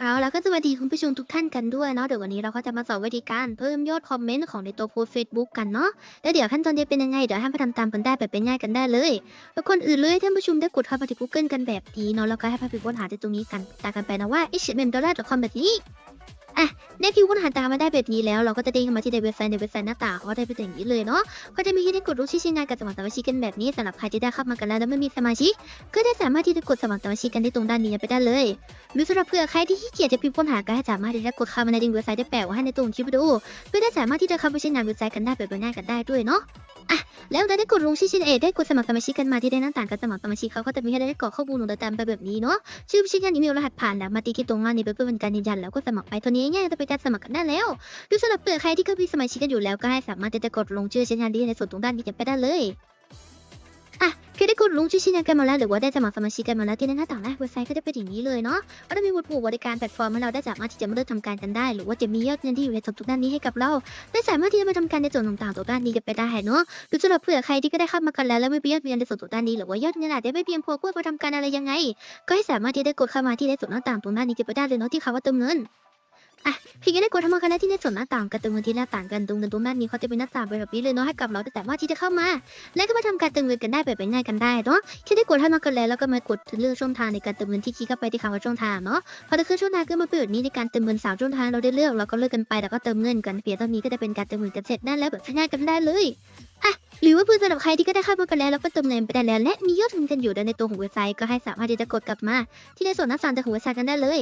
เอาแล้วก็สวัสดีคุณผู้ชมทุกท่านกันด้วยเนาะเดี๋ยววันนี้เราก็จะมาสอนวิธีการเพิ่มยอดคอมเมนต์ของในตัวโพสเฟซบุ๊กกันเนาะแล้วเดี๋ยวขั้นตอนจะเป็นยังไงเดี๋ยวให้ไปทำตามกันได้แบบเป็นง่ายกันได้เลยแล้วคนอื่นเลยท่านผู้ชมได้กดเข้าไปที่ Google กันแบบนี้เนาะแล้วก็ให้พิมพ์ค้นหาในตรงนี้กันตามกันไปนะว่า hmdollar.com แบบนี้ อะได้พิมพ์ค้นหาตามมาได้แบบนี้แล้วเราก็จะเด้งเข้ามาที่ในเว็บไซต์ในเว็บไซต์หน้าตาเขาได้เป็นอย่างนี้เลยเนาะก็จะมีให้ได้กดรูปชื่อชิ้นงานกับสมัครสมาชิกกันแบบนี้สำหรับใครที่ได้เข้ามากันแล้วแล้วไม่มีสมาชิกก็ได้สามารถที่จะกดสมัครสมาชิกกันได้ตรงด้านนี้ไปได้เลยหรือสำหรับเผื่อใครที่ขี้เกียจจะพิมพ์ค้นหาก็ให้สามารถที่จะกดเข้ามาในลิงเว็บไซต์ได้แปะไว้ให้ในตรงคลิปวิดีโอเพื่อได้สามารถที่จะเข้าไปใช้งานเว็บไซต์กันได้แบบง่ายกันได้ด้วยเนาะ อะแล้วได้กดลงชื่อชินเอได้กดสมัครสมาชิกกันมาที่ได้หน้าต่างการสมัครสมาชิกเขาก็จะมีให้ได้กรอกข้อมูลของตามไปแบบนี้เนาะชื่อชินยานนี้มีรหัสผ่านแล้วมาตีคิดตรงงานนี้เพื่อเป็นการยืนยันแล้วก็สมัครไปเท่านี้ง่ายจะไปการสมัครกันได้แล้วหรือสำหรับเผื่อใครที่เคยมีสมาชิกกันอยู่แล้วก็ให้สามารถจะกดลงชื่อชินยานที่ในส่วนตรงด้านนี้กันไปได้เลย คือได้กดลงชื่อชิ้นกันมาแล้วหรือว่าได้สมัครสมาชิกกันมาแล้วที่หน้าต่างแรกเว็บไซต์ก็จะเป็นอย่างนี้เลยเนาะก็จะมีบทหมู่บริการแพลตฟอร์มให้เราได้สามารถที่จะมาเริ่มทำการกันได้ หรือว่าจะมียอดเงินที่อยู่ในส่วนทุกด้านนี้ให้กับเรา ได้สามารถที่จะมาทำการในส่วนต่างๆตัวด้านนี้กันไปได้เนาะหรือสำหรับเผื่อใครที่ก็ได้เข้ามากันแล้วแล้วไม่มียอดเงินในส่วนตัวด้านนี้หรือว่ายอดเงินอาจจะไม่เพียงพอเพื่อมาทำการอะไรยังไง ก็ให้สามารถที่ได้กดเข้ามาที่ในส่วนหน้าต่างตรงด้านนี้กันไปได้เลยเนาะที่คำว่าเติมเงิน อะเพียงแค่ได้กดทำมากันได้ที่ในส่วนหน้าต่างกับเติมเงินที่หน้าต่างกันตรงนั้นตรงด้านนี้เขาจะเป็นหน้าต่างไปแบบนี้เลยเนาะให้กับเราได้สามารถที่จะเข้ามา และก็มาทำการเติมเงินกันได้แบบเป็นง่ายกันได้เนาะแค่ได้กดให้มากันแล้วแล้วก็มากดเลือกช่องทางในการเติมเงินที่คีเข้าไปที่คำว่าช่องทางเนาะพอจะขึ้นช่องทางขึ้นมาเป็นแบบนี้ในการเติมเงินสามช่องทางเราได้เลือกเราก็เลือกกันไปแล้วก็เติมเงินกันเพียงเท่านี้ก็จะเป็นการเติมเงินกันเสร็จนั่นแล้วแบบง่ายกันได้เลยอะหรือว่าเพื่อนสำหรับใครที่ก็ได้เข้ามากันแล้วแล้วก็เติมเงินไปได้แล้วและมียอดเงินกันอยู่ในตัวของเว็บไซต์ก็ให้สามารถที่จะกดกลับมา ที่ในส่วนหน้าต่างของเว็บไซต์กันได้เลย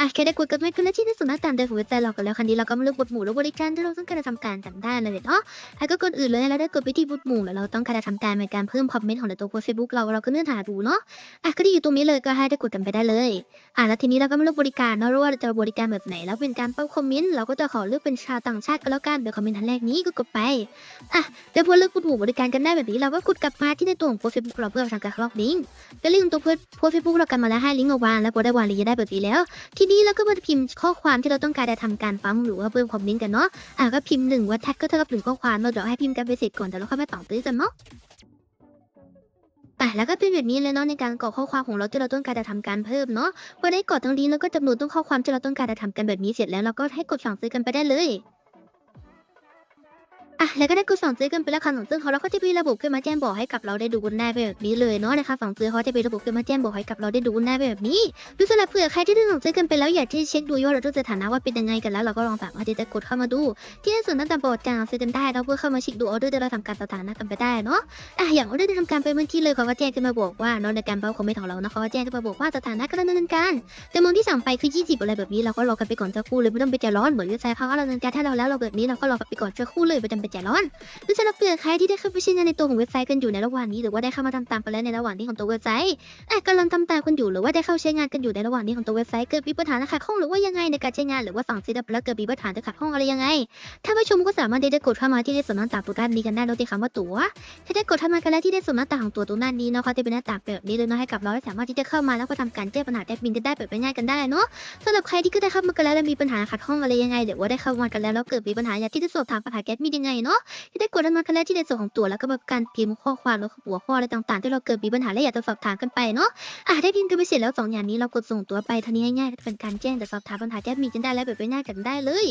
อะแค่ได้กดกันไม่ขึ้นแล้วที่ในส่วนหน้าตางเดินของเว็บไซต์เรากันแล้วคันนี้เราก็มาเลือกบทหมู่และบริการที่เราต้องการจะทำการกันได้เลยเนาะแล้ก็กดอื่นเลยแล้วได้กดไปที่บทหมู่แล้วเราต้องการจะทำการในการเพิ่มคอมเมนต์ของในตัวโพสเฟซบุ๊กเราเราก็เลื่อหาดูเนาะอะก็ที่อยู่ตรงนี้เลยก็ให้ได้กดกันไปได้เลยอะแล้วทีนี้เราก็มาเลือกบริการเนาะว่าจะบริการแบบไหน แล้วเป็นการเพิ่มคอมเมนต์เราก็จะขอเลือกเป็นชาวต่างชาติก็แล้วกันเดี๋ยวคอมเมนต์ทันแรกนี้ก็กดไปอะเดี๋ยวพอเลือกบทหมู่บริการกันได้แบบนี้เราก็กดกลับมาที่ในตัวของโพสเฟซบุ๊กเราเพื่อทำการคลอกลิงก์ก็ลิงก์ตัวโพสเฟซบุ๊กเรากันมาแล้วให้ลิงก์เอาวางแล้วพอได้วางลิงก์ได้แบบนี้แล้วที่นี้เราก็มาพิมพ์ข้อความที่เราต้องการจะทำการปั๊มหรือว่าเพิ่มคอมเมนต์กันเนาะ อะก็พิมพ์หนึ่งว่าแท็กก็เท่ากับหนึ่งข้อความเราเดี๋ยวให้พิมพ์กันไปเสร็จก่อนแต่เราค่อยมาต่อตื้อกันเนาะอ่แล้วก็เป็นแบบนี้เลยเนาะในการกรอกข้อความของเราที่เราต้องการจะทำการเพิ่มเนาะพอได้กรอกตรงนี้แล้วก็จำนวนต้นข้อความที่เราต้องการจะทำกันแบบนี้เสร็จแล้วเราก็ให้กดสั่งซื้อกันไปได้เลย อะแล้วก็ได้กดสั่งซื้อกันไปแล้วค่ะสั่งซื้อเขาแล้วก็จะมีระบบขึ้นมาแจ้งบอกให้กับเราได้ดูกันได้แบบนี้เลยเนาะนะคะสั่งซื้อเขาจะมีระบบขึ้นมาแจ้งบอกให้กับเราได้ดูกันได้แบบนี้ดูสำหรับเผื่อใครที่ได้สั่งซื้อกันไปแล้วอยากที่เช็คดูยอดเราดูสถานะว่าเป็นยังไงกันแล้วเราก็ลองสามารถที่จะกดเข้ามาดู ที่ส่วนหน้าต่างโปรดจางซื้อกันได้เราเพื่อเข้ามาเช็คดูออเดอร์ที่เราทำการสถานะกันไปได้เนาะอะอย่างออเดอร์ที่ทำการไปเมื่อกี้เลยเขาก็แจ้งขึ้นมาบอกว่าเนาะในการเป้าคอมเมนต์ของเรานะเขาก็แจ้งขึ้นมาบอกว่าสถานะกำลังดำเนินการจำนวนที่สั่งไปคือ 20 อะไรแบบนี้เราก็รอกันไปก่อนสักครู่เลยไม่ต้องไปใจร้อนเหมือนเว็บไซต์เขาก็ดำเนินการให้เราแล้วเราแบบนี้เราก็รอกันไปก่อนสักครู่เลยไม่ต้องไปใจร้อนดูสำหรับเผื่อใครที่ได้เข้าไปใช้งานในตัวของเว็บไซต์กันอยู่ในระหว่างนี้หรือว่าได้เข้ามาทำตามกันแล้วในระหว่างนี้ของตัวเว็บไซต์อะกำลังทำตามกันอยู่หรือว่าได้เข้าใช้งานกันอยู่ในระหว่างนี้ของตัวเว็บไซต์เกิดมีปัญหาขัดข้องหรือว่ายังไงในการใช้งานหรือว่าสั่งซื้อแล้วเกิดมีปัญหาจะขัดข้องอะไรยังไงถ้าผู้ชมก็สามารถที่จะกดเข้ามาที่ในส่วนหน้าต่างตัวด้านนี้กันได้โดยที่คำว่าตั๋วถ้าได้กดเข้ามากันแล้วที่ในส่วนหน้าต่างของตัวตรงด้านนี้เนาะเขาจะเป็นหน้าต่างแบบนี้เลยเนาะให้กับเราสามารถที่จะเข้ามาแล้วก็ทำการแก้ปัญหาแอดมินกันได้แบบง่ายกันได้เนาะสำหรับใครที่ก็ได้เข้ามากันแล้วมีปัญหาขัดข้องอะไรยังไงหรือว่าได้เข้ามากันแล้วแล้วเกิดมีปัญหาอยากที่จะสอบถามปัญหาแอดมินยังไงเนาะที่ได้กดเข้ามากันแล้วที่ในส่วนของตัวแล้วก็แบบการพิมพ์ข้อความแล้วหัวข้ออะไรต่างๆ ที่เราเกิดมีปัญหาและอยากจะสอบถามกันไปเนาะอะได้พิมพ์กันไปเสร็จแล้วสอย่างนี้เรากดส่งตัวไปทันนี้ง่ายๆก็จะเป็นการแจ้งแต่สอบถามปัญหาแจ้งมีกันได้แล้วแบบง่ายๆกันได้เลย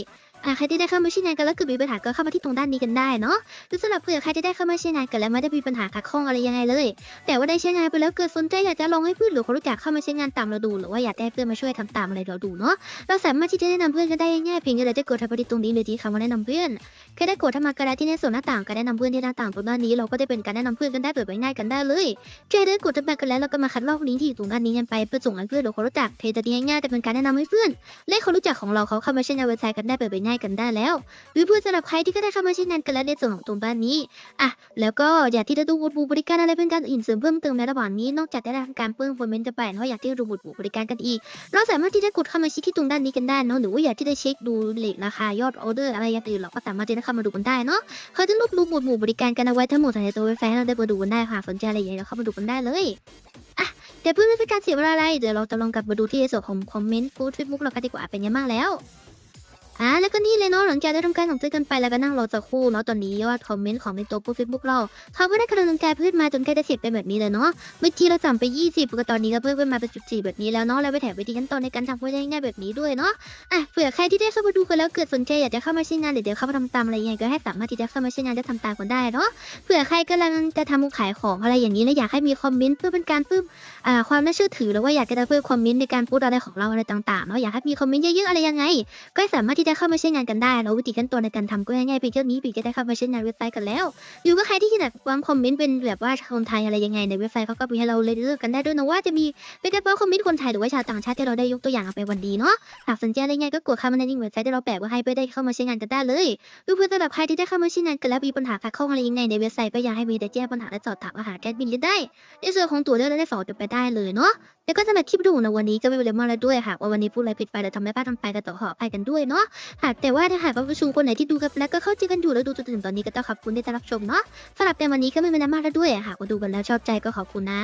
อะใครที่ได้เข้ามาใช้งานกันแล้วเกิดมีปัญหาก็เข้ามาที่ตรงด้านนี้กันได้เนาะหรือสำหรับเผื่อใครที่ได้เข้ามาใช้งานกันแล้วไม่ได้มีปัญหาขัดข้องอะไรยังไงเลย แต่ว่าได้ใช้งานไปแล้วเกิดสนใจอยากจะลองให้เพื่อนหรือคนรู้จักเข้ามาใช้งานตามเราดู หรือว่าอยากได้เพื่อนมาช่วยทำตามอะไรเราดูเนาะเราสามารถที่จะแนะนำเพื่อนกันได้ง่ายเพียงแค่เราได้กดทับไปที่ตรงนี้เลยที่คำว่าแนะนำเพื่อนแค่ได้กดเข้ามากระดาษที่ในส่วนหน้าต่างการแนะนำเพื่อนที่หน้าต่างตรงด้านี้เราก็ได้เป็นการแนะนำเพื่อนกันได้แบบง่ายกันได้เลยแค่ได้กดทับไปกันแล้วเราก็มาคัดลอกลิงก์ที่อยู่ตรงด้านี้กันไปเพื่อส่งให้เพื่อนหรือคนรู้จักเทจะดีง่ายๆแต่เป็นการแนะนำให้เพื่อนและคนรู้จักของเราเขาเข้ามาใช้งานเว็บไซต์กันได้แบบง่ายกันได้แล้ว หรือเพื่อนสำหรับใครที่ก็ได้เข้ามาใช้งานกันแล้วในส่วนของตรงด้านนี้อะแล้วก็อยากที่จะดูบทบริการอะไรเป็นการอื่นเสริมเพิ่มเติมในระหว่างนี้นอกจากได้ทำการเพิ่มคอมเมนต์จะไปเนาะอยากที่จะดูบทบริการกันอีก เราสามารถที่จะกดเข้ามาเช็คที่ตรงด้านนี้กันได้เนาะหรือว่าอยากที่จะเช็คดูเลทราคายอดออเดอร์อะไรอย่างอื่นเราก็สามารถที่จะเข้ามาดูกันได้เนาะเขาจะรวบรวมหมวดหมู่บริการกันเอาไว้ทั้งหมดในตัวเว็บไซต์เราได้มาดูกันได้ค่ะสนใจอะไรอย่างเงี้ยเราเข้ามาดูกันได้เลยอะแต่เพื่อไม่เป็นการเสียเวลาอะไรเดี๋ยวเราจะลองกลับมาดูที่ในส่วนของคอมเมนต์ฟูดเฟซบุ๊กเรากันดีกว่าเป็นยังไงบ้างแล้ว อ่าแล้วก็นี่เลยเนาะหลังจากได้ทำการส่งเจอกันไปแล้วก็นั่งรอสักครู่เนาะตอนนี้ยอดคอมเมนต์ของในตัวโปรเฟซบุ๊กเราเขาก็ได้กำลังใจเพิ่มมาจนใกล้จะเสร็จเป็นแบบนี้เลยเนาะเมื่อกี้เราสั่งไป 20ก็ตอนนี้ก็เพิ่มขึ้นมาเป็น14แบบนี้แล้วเนาะแล้วไปแถมวิธีขั้นตอนในการทำเพื่อได้ง่ายแบบนี้ด้วยเนาะอะเผื่อใครที่ได้เข้ามาดูกันแล้วเกิดสนใจอยากจะเข้ามาใช้งานหรือเดี๋ยวเข้ามาทำตามอะไรยังไงก็ให้สามารถที่จะเข้ามาใช้งานและทำตามกันได้เนาะเผื่อใครกำลังจะทำขายของอะไรอย่างนี้แล้วอยากให้มีคอมเมนต์เพื่อเป็นการเพิ่มอ่าความน่าเชื่อถือหรือว่าอยากจะเพิ่มคอมเมนต์ในการพูดอะไรของเราอะไรต่างๆเนาะอยากให้มีคอมเมนต์เยอะๆอะไรยังไง ก็สามารถที่จะเข้ามาใช้งานกันได้แล้ววิธีขั้นตอนในการทำก็ง่ายๆเพียงเท่านี้ปีจะได้เข้ามาใช้งานเว็บไซต์กันแล้วหรือว่าใครที่อยากวางคอมเมนต์เป็นแบบว่าคนไทยอะไรยังไงในเว็บไซต์เขาก็มีให้เราเลยเลือกกันได้ด้วยนะว่าจะมีเป็นเฉพาะคอมเมนต์คนไทยหรือว่าชาวต่างชาติที่เราได้ยกตัวอย่างเอาไปวันดีเนาะหากสนใจอะไรไงก็กดเข้ามาในลิงก์เว็บไซต์ที่เราแปะไว้ให้เพื่อได้เข้ามาใช้งานกันได้เลยหรือเพื่อนสำหรับใครที่ได้เข้ามาใช้งานกันแล้วมีปัญหาขัดข้องอะไรยังไงในเว็บไซต์ก็อยากให้มีแต่แจ้งปัญหาและสอบถามอาหารแอดมินได้ในส่วนของตัวเลือกและได้สอบจะไปได้เลยเนาะแล้วก็สำหรับคลิปดูในวันนี้ก็ไม่เป็นไรมากแล้วด้วยหากว่าวันนี้พูดอะไรผิดไปหรือทำให้พลาดทำไปก็ต้อขออภัยกันด้วยเนาะหากแต่ว่าถ้าหากว่าผู้ชมคนไหนที่ดูกันแล้วก็เข้าใจกันอยู่แล้วดูจนถึงตอนนี้ก็ต้องขอบคุณที่ได้รับชมเนาะสำหรับแต่วันนี้ก็ไม่เป็นไรมากแล้วด้วยหากว่าดูกันแล้วชอบใจก็ขอบคุณนะ